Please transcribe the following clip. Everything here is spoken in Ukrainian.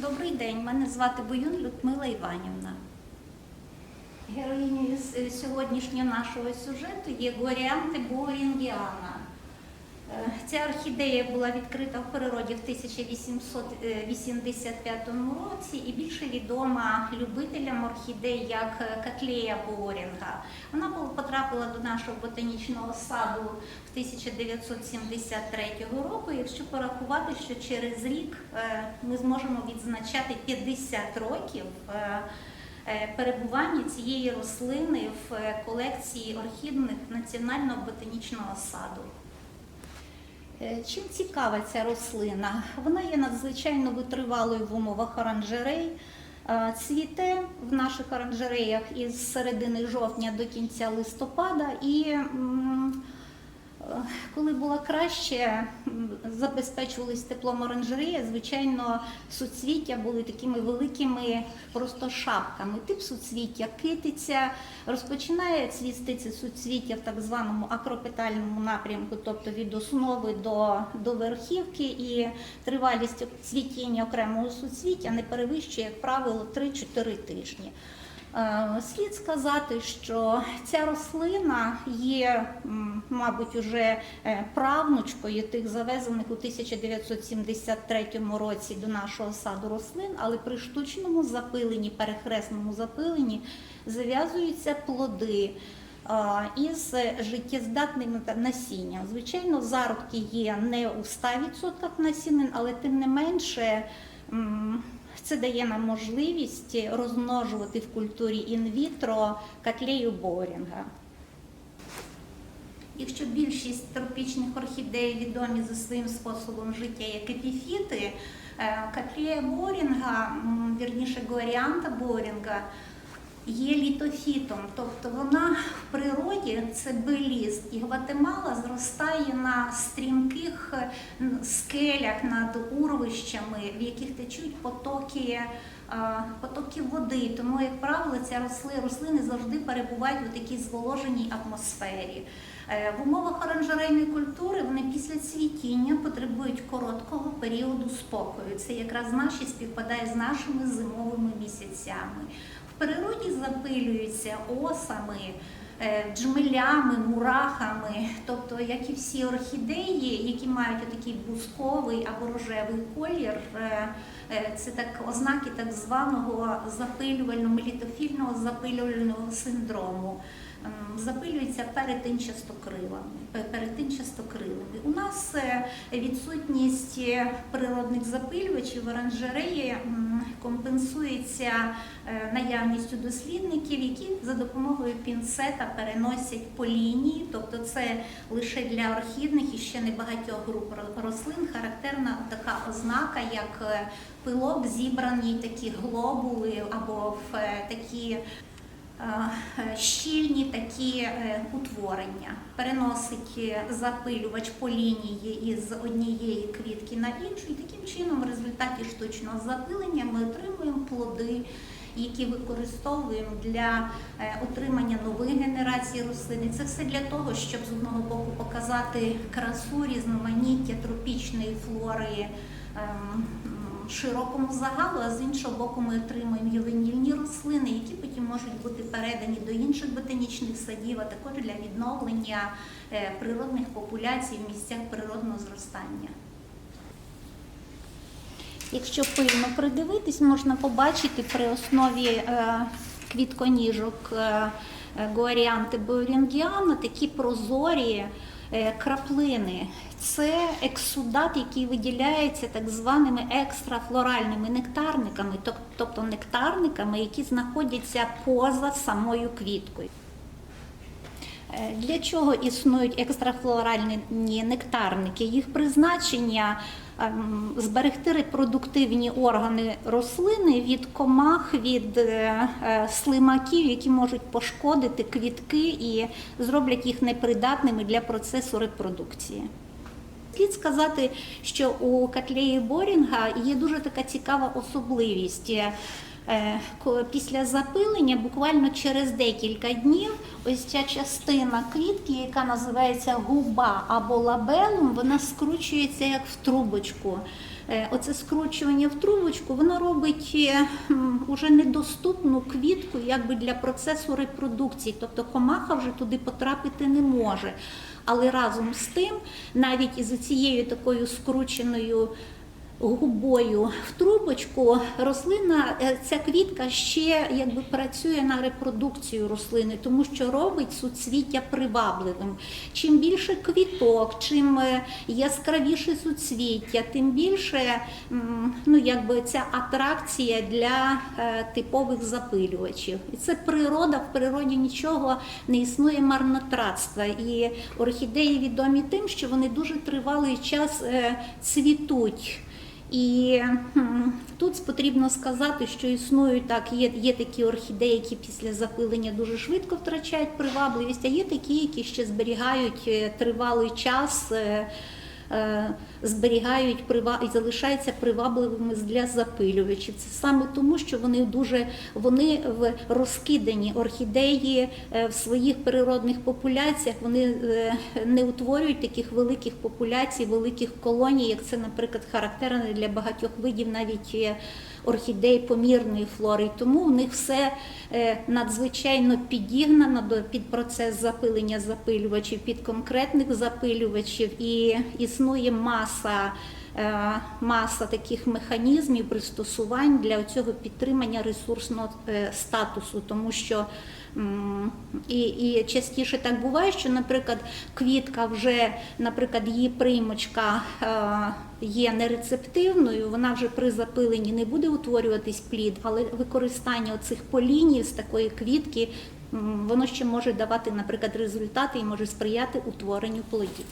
Добрий день, мене звати Боюн Людмила Іванівна. Героїнею сьогоднішнього нашого сюжету є Горіанти Борінгіана. Е, Ця орхідея була відкрита в природі в 1885 році і більше відома любителям орхідей як Котлея Борінга. Вона потрапила до нашого ботанічного саду в 1973 року. Якщо порахувати, що через рік е, ми зможемо відзначати 50 років. е, Перебування цієї рослини в колекції орхідних Національного ботанічного саду. Е, Чим цікава ця рослина? Вона є надзвичайно витривалою в умовах оранжерей. Е, Цвіте в наших оранжереях із середини жовтня до кінця листопада і коли було краще, м, забезпечувались теплом оранжерея, звичайно, суцвіття були такими великими просто шапками. Тип суцвіття китиця, розпочинає цвісти це суцвіття в так званому акропетальному напрямку, тобто від основи до, до верхівки, і тривалість цвітіння окремого суцвіття не перевищує, як правило, 3-4 тижні. Е, Слід сказати, що ця рослина є, мабуть, уже е, правнучкою тих завезених у 1973 році до нашого саду рослин, але при штучному запиленні, перехресному запиленні зав'язуються плоди. е, Із життєздатним насінням. Звичайно, зародки є не у 100% насінин, але тим не менше це дає нам можливість розмножувати в культурі інвітро котлею Борінга. Якщо більшість тропічних орхідей відомі за своїм способом життя як епіфіти, е, котлея Борінга, вірніше Горіанта Борінга, є літофітом, тобто вона в природі це беліст, і Гватемала зростає на стрімких е, скелях над урвищами, в яких течуть потоки. е, Потоки води, тому, як правило, росли, рослини завжди перебувають у такій зволоженій атмосфері. Е, В умовах оранжерейної культури вони після цвітіння потребують короткого періоду спокою. Це якраз наші співпадає з нашими зимовими місяцями. В природі запилюються осами, е, джмелями, мурахами, тобто, як і всі орхідеї, які мають такий бусковий або рожевий колір, е, е, це так ознаки так званого запилювального літофільного запилювального синдрому. Ем, Запилюються перетинчастокрилами. пе- перетинчастокрилами. У нас е, відсутність е, природних запилювачів в оранжереї компенсується е, наявністю дослідників, які за допомогою пінцета переносять по лінії, тобто це лише для орхідних і ще небагатьох груп рослин характерна така ознака, як е, пилок зібрані такі глобули або в е, такі е, щільні такі е, утворення. Переносить е, запилювач по лінії із однієї квітки на іншу, і таким чином, в результаті штучного запилення, ми отримуємо плоди. Які використовуємо для е, отримання нових генерацій рослини. Це все для того, щоб з одного боку показати красу, різноманіття тропічної флори ем, широкому загалу, а з іншого боку, ми отримуємо ювенільні рослини, які потім можуть бути передані до інших ботанічних садів, а також для відновлення е, природних популяцій в місцях природного зростання. Якщо пильно придивитись, можна побачити при основі е, квітконіжок е, Гуаріанти Боерінгіана такі прозорі краплини. Це ексудат, який виділяється так званими екстрафлоральними нектарниками, тобто нектарниками, які знаходяться поза самою квіткою. Е, Для чого існують екстрафлоральні нектарники? Їх призначення ем, зберегти репродуктивні органи рослини від комах, від е, е, слимаків, які можуть пошкодити квітки і зроблять їх непридатними для процесу репродукції. Слід сказати, що у котлеї Борінга є дуже така цікава особливість. Е, Після запилення, буквально через декілька днів, ось ця частина квітки, яка називається губа або лабелум, вона скручується як в трубочку. е, оце скручування в трубочку, воно робить е, уже недоступну квітку якби для процесу репродукції, тобто комаха вже туди потрапити не може. Але разом з тим, навіть із цією такою скрученою губою в трубочку, рослина, е, ця квітка ще якби працює на репродукцію рослини, тому що робить суцвіття привабливим. Чим більше квіток, чим е, яскравіше суцвіття, тим більше ну, якби ця атракція для е, типових запилювачів. І це природа, в природі нічого не існує марнотратства. І орхідеї відомі тим, що вони дуже тривалий час цвітуть. І тут потрібно сказати, що існують так, є, є такі орхідеї, які після запилення дуже швидко втрачають привабливість, а є такі, які ще зберігають е, тривалий час. Е, Зберігають прива і залишаються привабливими для запилювачів. Це саме тому, що вони дуже вони в розкидані орхідеї е, в своїх природних популяціях. Вони е, не утворюють таких великих популяцій, великих колоній, як це, наприклад, характерно для багатьох видів навіть орхідей помірної флори. І Тому в них все е, надзвичайно підігнано до під процес запилення запилювачів, під конкретних запилювачів, і існує маса. Е, Маса таких механізмів пристосувань для цього підтримання ресурсного е, статусу, тому що і, і частіше так буває, що, наприклад, квітка вже, наприклад, її приймочка е, є нерецептивною, вона вже при запиленні не буде утворюватись плід, але використання оцих полінів з такої квітки, воно ще може давати, наприклад, результати і може сприяти утворенню плодів.